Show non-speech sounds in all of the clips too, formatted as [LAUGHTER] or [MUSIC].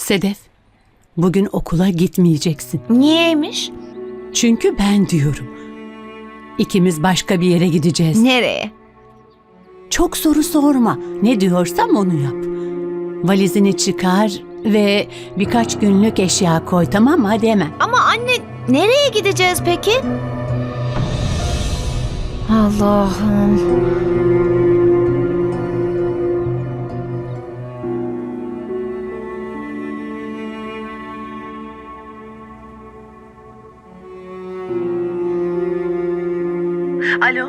Sedef, bugün okula gitmeyeceksin. Niyeymiş? Çünkü ben diyorum. İkimiz başka bir yere gideceğiz. Nereye? Çok soru sorma. Ne diyorsam onu yap. Valizini çıkar ve birkaç günlük eşya koy tamam mı? Hadi hemen. Ama anne nereye gideceğiz peki? Allah'ım. Alo.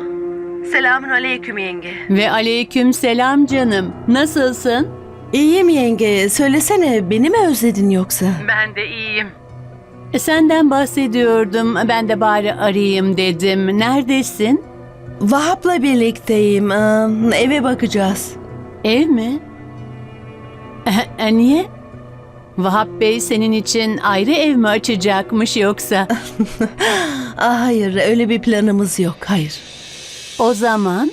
Selamün aleyküm yenge. Ve aleyküm selam canım. Nasılsın? İyiyim yenge. Söylesene beni mi özledin yoksa? Ben de iyiyim. E, Senden bahsediyordum. Ben de bari arayayım dedim. Neredesin? Vahap'la birlikteyim. Aa, eve bakacağız. Ev mi? E, e, niye? Vahap Bey senin için ayrı ev mi açacakmış yoksa? Aa, [LAUGHS] hayır öyle bir planımız yok. Hayır. O zaman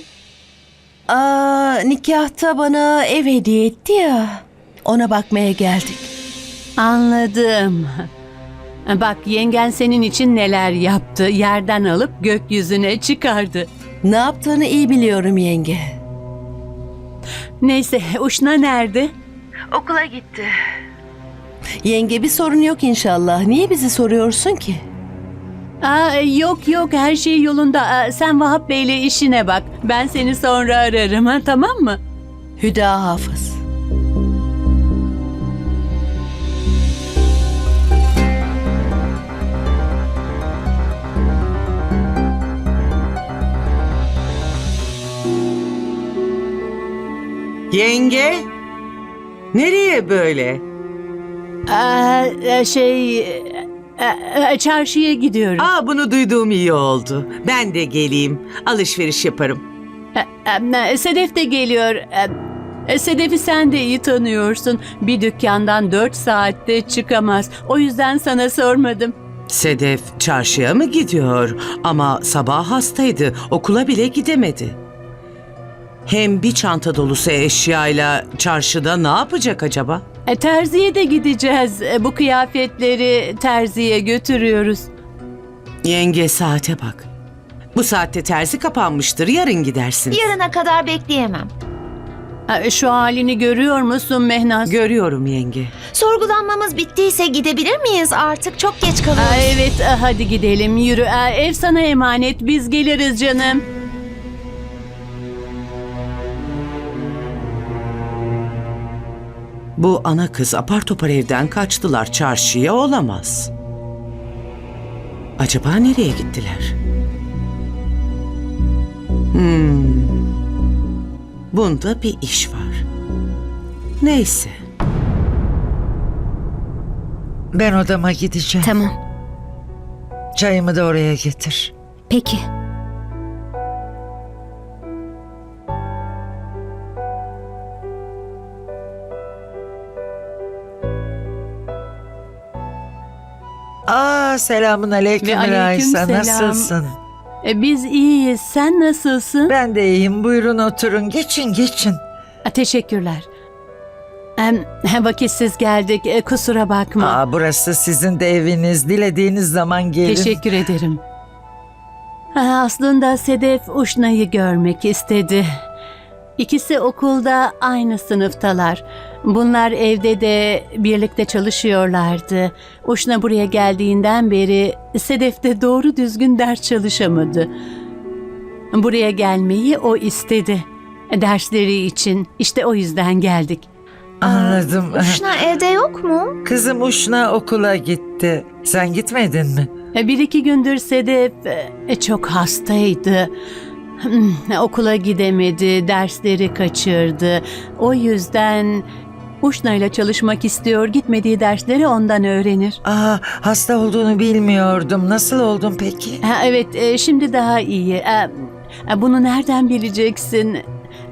Aa, nikahta bana ev hediye etti ya. Ona bakmaya geldik. anladım. Bak yengen senin için neler yaptı. Yerden alıp gökyüzüne çıkardı. Ne yaptığını iyi biliyorum yenge. Neyse Uşna nerede? Okula gitti. Yenge bir sorun yok inşallah. Niye bizi soruyorsun ki? Aa, yok yok her şey yolunda. Aa, sen Vahap Bey'le işine bak. Ben seni sonra ararım ha, tamam mı? Hüda Hafız. Yenge? Nereye böyle? Aa, e, şey e, e, çarşıya gidiyorum. Aa bunu duyduğum iyi oldu. Ben de geleyim. Alışveriş yaparım. E, e, Sedef de geliyor. E, e, Sedef'i sen de iyi tanıyorsun. Bir dükkandan dört saatte çıkamaz. O yüzden sana sormadım. Sedef çarşıya mı gidiyor? Ama sabah hastaydı. Okula bile gidemedi. Hem bir çanta dolusu eşyayla çarşıda ne yapacak acaba? E, terziye de gideceğiz. E, bu kıyafetleri terziye götürüyoruz. Yenge saate bak. Bu saatte terzi kapanmıştır. Yarın gidersin. Yarına kadar bekleyemem. E, şu halini görüyor musun Mehnaz? Görüyorum yenge. Sorgulanmamız bittiyse gidebilir miyiz artık? Çok geç kalıyoruz. Aa, evet e, hadi gidelim yürü. E, ev sana emanet biz geliriz canım. Bu ana kız apar topar evden kaçtılar. Çarşıya olamaz. Acaba nereye gittiler? Hmm. Bunda bir iş var. Neyse. Ben odama gideceğim. Tamam. Çayımı da oraya getir. Peki. Aa selamun aleyküm Ve aleyküm Raisa. selam. Nasılsın? E, biz iyiyiz. Sen nasılsın? Ben de iyiyim. Buyurun oturun. Geçin geçin. E, teşekkürler. Em, vakitsiz geldik. E, kusura bakma. Aa burası sizin de eviniz. Dilediğiniz zaman gelin. Teşekkür ederim. Ha, aslında Sedef Uşna'yı görmek istedi. İkisi okulda aynı sınıftalar. Bunlar evde de birlikte çalışıyorlardı. Uşna buraya geldiğinden beri Sedef de doğru düzgün ders çalışamadı. Buraya gelmeyi o istedi. Dersleri için. İşte o yüzden geldik. Anladım. Uşna evde yok mu? Kızım Uşna okula gitti. Sen gitmedin mi? E, Bir iki gündür Sedef e, çok hastaydı. Hmm, Okula gidemedi, dersleri kaçırdı. O yüzden Uşna ile çalışmak istiyor, gitmediği dersleri ondan öğrenir. Aa hasta olduğunu bilmiyordum. Nasıl oldun peki? Ha, evet, e, şimdi daha iyi. E, e, Bunu nereden bileceksin?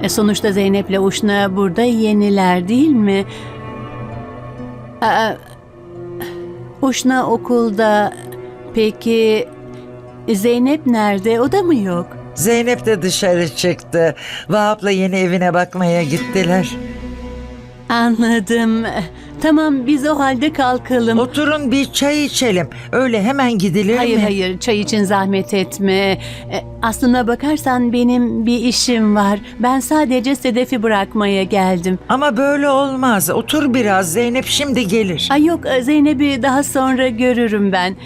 E, Sonuçta Zeynep'le Uşna burada yeniler değil mi? E, Uşna okulda. Peki Zeynep nerede? O da mı yok? Zeynep de dışarı çıktı. Vahap'la yeni evine bakmaya gittiler. Anladım. Tamam biz o halde kalkalım. Oturun bir çay içelim. Öyle hemen gidilir Hayır mi? hayır çay için zahmet etme. E, Aslına bakarsan benim bir işim var. Ben sadece Sedef'i bırakmaya geldim. Ama böyle olmaz. Otur biraz. Zeynep şimdi gelir. Ay yok Zeynep'i daha sonra görürüm ben.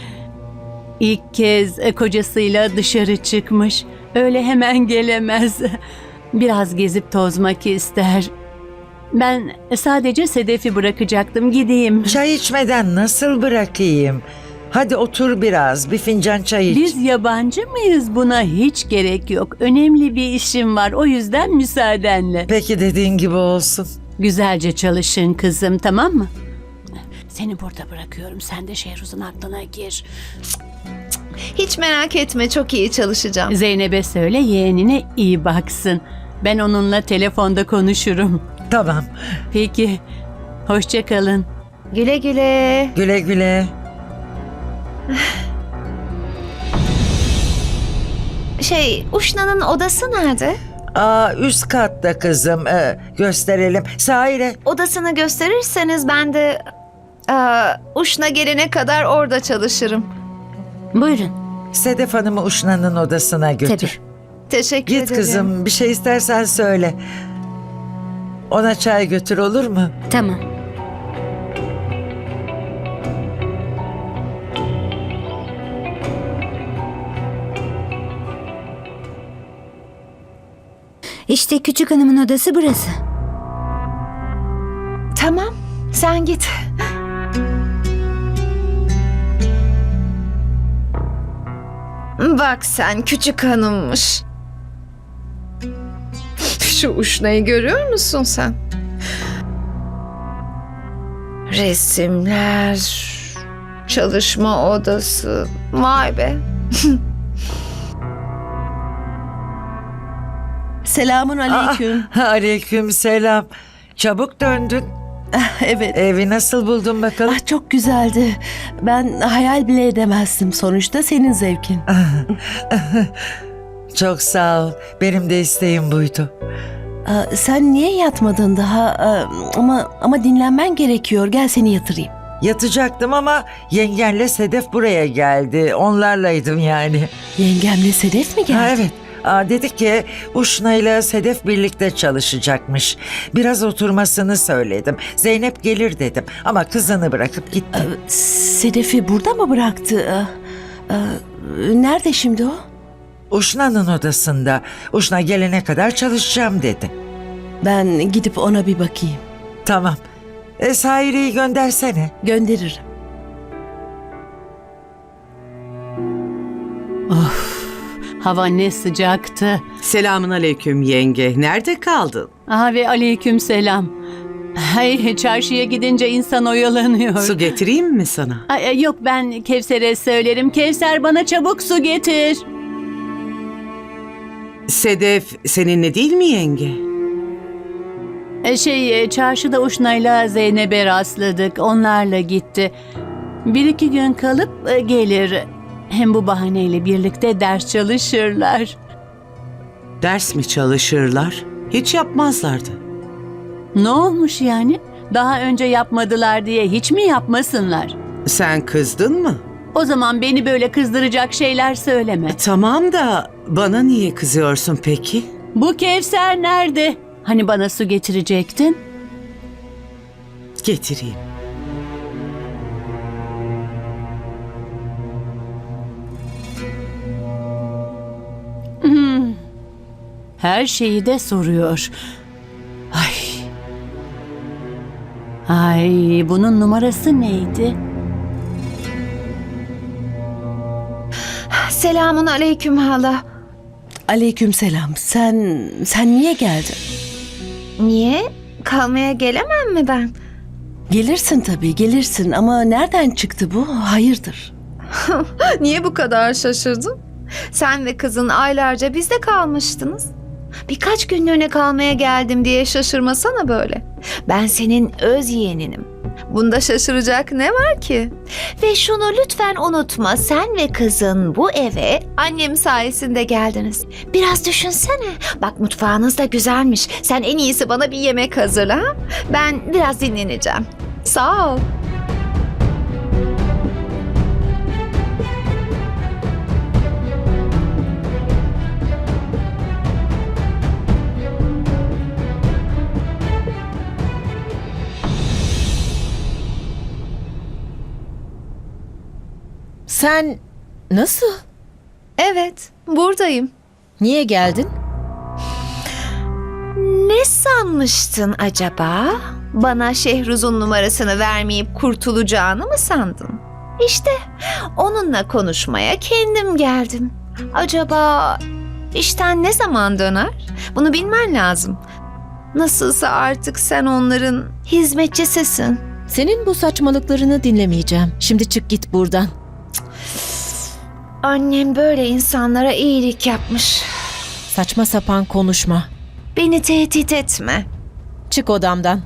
İlk kez e, kocasıyla dışarı çıkmış. Öyle hemen gelemez. Biraz gezip tozmak ister. Ben sadece Sedef'i bırakacaktım. Gideyim. Çay içmeden nasıl bırakayım? Hadi otur biraz. Bir fincan çay iç. Biz yabancı mıyız? Buna hiç gerek yok. Önemli bir işim var. O yüzden müsaadenle. Peki dediğin gibi olsun. Güzelce çalışın kızım tamam mı? Seni burada bırakıyorum. Sen de Şehruz'un aklına gir. Hiç merak etme çok iyi çalışacağım. Zeynep'e söyle yeğenine iyi baksın. Ben onunla telefonda konuşurum. Tamam. Peki. Hoşça kalın. Güle güle. Güle güle. Şey Uşna'nın odası nerede? Aa üst katta kızım. Ee, gösterelim. Sahire. Odasını gösterirseniz ben de aa, Uşna gelene kadar orada çalışırım. Buyurun. Sedef Hanım'ı Uşna'nın odasına götür. Teşekkür Git ederim. kızım. Bir şey istersen söyle. Ona çay götür olur mu? Tamam. İşte küçük hanımın odası burası. Tamam sen git. Bak sen küçük hanımmış. Şu Uşna'yı görüyor musun sen? Resimler, çalışma odası. Vay be. [LAUGHS] Selamun aleyküm. [LAUGHS] Aleyküm selam. Çabuk döndün. evet. Evi nasıl buldun bakalım? Ah, çok güzeldi. Ben hayal bile edemezdim. Sonuçta senin zevkin. [LAUGHS] Çok sağ ol. Benim de isteğim buydu. Aa, sen niye yatmadın daha? Aa, ama ama dinlenmen gerekiyor. Gel seni yatırayım. Yatacaktım ama yengenle Sedef buraya geldi. Onlarlaydım yani. Yengemle Sedef mi geldi? Ha, evet. Aa, dedik ki Uşna ile Sedef birlikte çalışacakmış. Biraz oturmasını söyledim. Zeynep gelir dedim ama kızını bırakıp gitti. Sedef'i burada mı bıraktı? Aa, aa, nerede şimdi o? Uşna'nın odasında. Uşna gelene kadar çalışacağım dedi. Ben gidip ona bir bakayım. Tamam. E, Sahire'yi göndersene. Gönderirim. Hava ne sıcaktı. Selamun aleyküm yenge. Nerede kaldın? Aha ve aleyküm selam. Hay çarşıya gidince insan oyalanıyor. Su getireyim mi sana? Ay, ay, yok ben Kevser'e söylerim. Kevser bana çabuk su getir. Sedef seninle değil mi yenge? E, Şey e, çarşıda Uşna'yla Zeynep'e rastladık. Onlarla gitti. Bir iki gün kalıp e, gelir. Hem bu bahaneyle birlikte ders çalışırlar. Ders mi çalışırlar? Hiç yapmazlardı. Ne olmuş yani? Daha önce yapmadılar diye hiç mi yapmasınlar? Sen kızdın mı? O zaman beni böyle kızdıracak şeyler söyleme. E, tamam da bana niye kızıyorsun peki? Bu Kevser nerede? Hani bana su getirecektin? Getireyim. Her şeyi de soruyor. Ay. Ay bunun numarası neydi? Selamun aleyküm hala. Aleykümselam. Sen sen niye geldin? Niye? Kalmaya gelemem mi ben? Gelirsin tabii, gelirsin ama nereden çıktı bu? Hayırdır? [LAUGHS] Niye bu kadar şaşırdın? Sen ve kızın aylarca bizde kalmıştınız. Birkaç günlüğüne kalmaya geldim diye şaşırmasana böyle. Ben senin öz yeğeninim. Bunda şaşıracak ne var ki? Ve şunu lütfen unutma. Sen ve kızın bu eve annem sayesinde geldiniz. Biraz düşünsene. Bak mutfağınız da güzelmiş. Sen en iyisi bana bir yemek hazırla. ha? Ben biraz dinleneceğim. Sağ ol. Sen nasıl? Evet, buradayım. Niye geldin? Ne sanmıştın acaba? Bana Şehruz'un numarasını vermeyip kurtulacağını mı sandın? İşte onunla konuşmaya kendim geldim. Acaba işten ne zaman döner? Bunu bilmen lazım. Nasılsa artık sen onların hizmetçisisin. Senin bu saçmalıklarını dinlemeyeceğim. Şimdi çık git buradan. Annem böyle insanlara iyilik yapmış. Saçma sapan konuşma. Beni tehdit etme. Çık odamdan.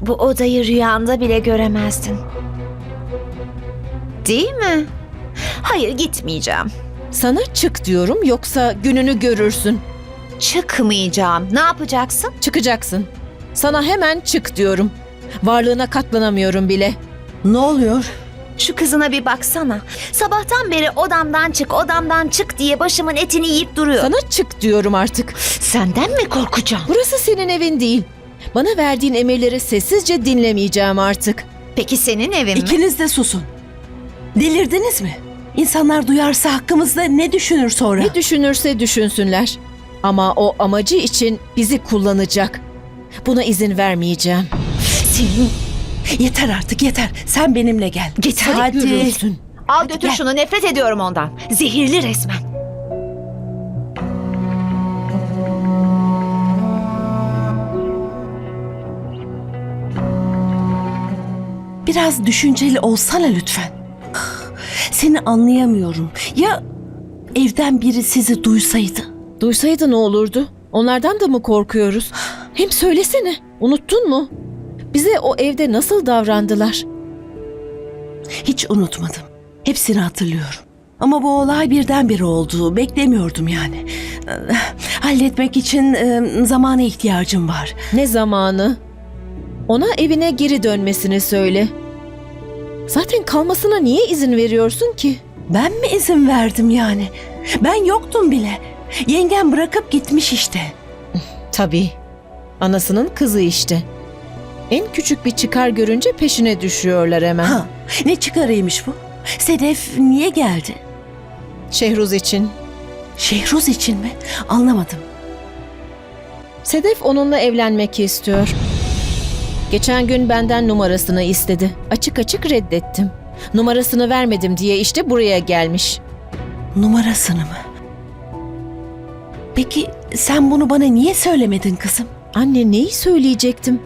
Bu odayı rüyanda bile göremezdin. Değil mi? Hayır gitmeyeceğim. Sana çık diyorum yoksa gününü görürsün. Çıkmayacağım. Ne yapacaksın? Çıkacaksın. Sana hemen çık diyorum. Varlığına katlanamıyorum bile. Ne oluyor? Şu kızına bir baksana. Sabahtan beri odamdan çık, odamdan çık diye başımın etini yiyip duruyor. Sana çık diyorum artık. Senden mi korkacağım? Burası senin evin değil. Bana verdiğin emirleri sessizce dinlemeyeceğim artık. Peki senin evin mi? İkiniz de susun. Delirdiniz mi? İnsanlar duyarsa hakkımızda ne düşünür sonra? Ne düşünürse düşünsünler. Ama o amacı için bizi kullanacak. Buna izin vermeyeceğim. Senin... Yeter artık yeter. Sen benimle gel. Git Hadi görürsün. Al götür gel. şunu nefret ediyorum ondan. Zehirli resmen. Biraz düşünceli olsana lütfen. Seni anlayamıyorum. Ya evden biri sizi duysaydı? Duysaydı ne olurdu? Onlardan da mı korkuyoruz? Hem söylesene, unuttun mu? Bize o evde nasıl davrandılar? Hiç unutmadım. Hepsini hatırlıyorum. Ama bu olay birdenbire oldu. Beklemiyordum yani. Eh, Halletmek için eh, zamana ihtiyacım var. Ne zamanı? Ona evine geri dönmesini söyle. Zaten kalmasına niye izin veriyorsun ki? Ben mi izin verdim yani? Ben yoktum bile. Yengem bırakıp gitmiş işte. Tabii. Anasının kızı işte. En küçük bir çıkar görünce peşine düşüyorlar hemen. Ha, ne çıkarıymış bu? Sedef niye geldi? Şehruz için. Şehruz için mi? Anlamadım. Sedef onunla evlenmek istiyor. Geçen gün benden numarasını istedi. Açık açık reddettim. Numarasını vermedim diye işte buraya gelmiş. Numarasını mı? Peki sen bunu bana niye söylemedin kızım? Anne neyi söyleyecektim?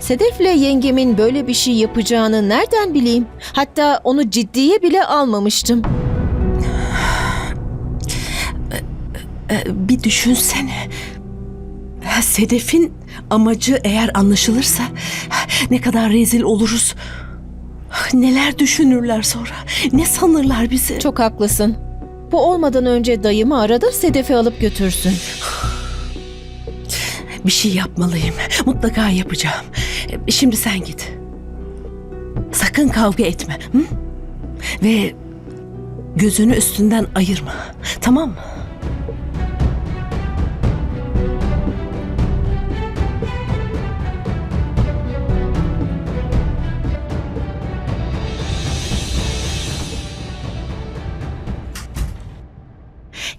Sedef'le yengemin böyle bir şey yapacağını nereden bileyim? Hatta onu ciddiye bile almamıştım. Ee, bir düşünsene. Sedef'in amacı eğer anlaşılırsa ne kadar rezil oluruz. Neler düşünürler sonra? Ne sanırlar bizi? Çok haklısın. Bu olmadan önce dayımı ara da Sedef'i alıp götürsün. Bir şey yapmalıyım. Mutlaka yapacağım. Şimdi sen git. Sakın kavga etme. Hı? Ve gözünü üstünden ayırma. Tamam mı?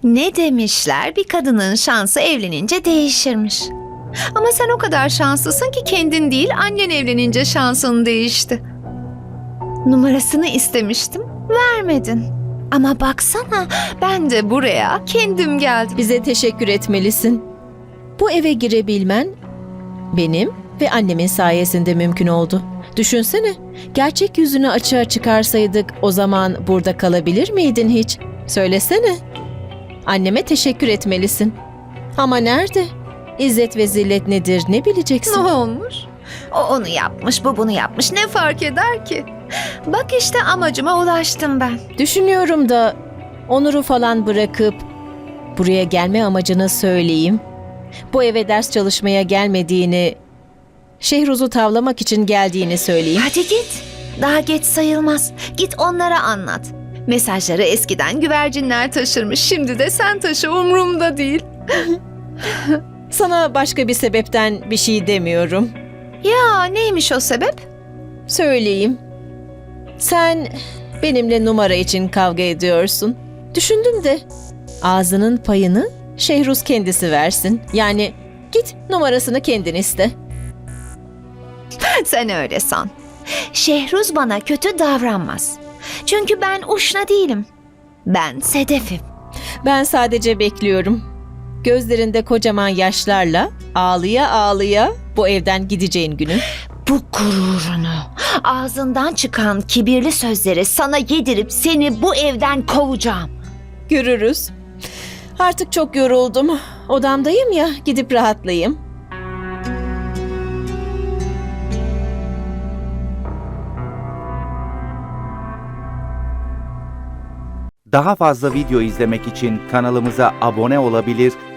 Ne demişler? Bir kadının şansı evlenince değişirmiş. Ama sen o kadar şanslısın ki kendin değil annen evlenince şansın değişti. Numarasını istemiştim, vermedin. Ama baksana ben de buraya kendim geldim. Bize teşekkür etmelisin. Bu eve girebilmen benim ve annemin sayesinde mümkün oldu. Düşünsene, gerçek yüzünü açığa çıkarsaydık o zaman burada kalabilir miydin hiç? Söylesene. Anneme teşekkür etmelisin. Ama nerede? İzzet ve zillet nedir ne Ne bileceksin? olmuş? O onu yapmış, bu bunu yapmış. Ne fark eder ki? Bak işte amacıma ulaştım ben. Düşünüyorum da Onur'u falan bırakıp buraya gelme amacını söyleyeyim. Bu eve ders çalışmaya gelmediğini Şehruz'u tavlamak için geldiğini söyleyeyim. Hadi git. Daha geç sayılmaz. Git onlara anlat. Mesajları eskiden güvercinler taşırmış. Şimdi de sen taşı umurumda değil. [LAUGHS] Sana başka bir sebepten bir şey demiyorum. Ya neymiş o sebep? Söyleyeyim. Sen benimle numara için kavga ediyorsun. Düşündüm de ağzının payını Şehruz kendisi versin. Yani git numarasını kendin iste. [LAUGHS] Sen öyle san. Şehruz bana kötü davranmaz. Çünkü ben Uşna değilim. Ben Sedef'im. Ben sadece bekliyorum. Gözlerinde kocaman yaşlarla ağlıya ağlıya bu evden gideceğin günü. Bu gururunu, ağzından çıkan kibirli sözleri sana yedirip seni bu evden kovacağım. Görürüz. Artık çok yoruldum. Odamdayım ya gidip rahatlayayım. Daha fazla video izlemek için kanalımıza abone olabilir,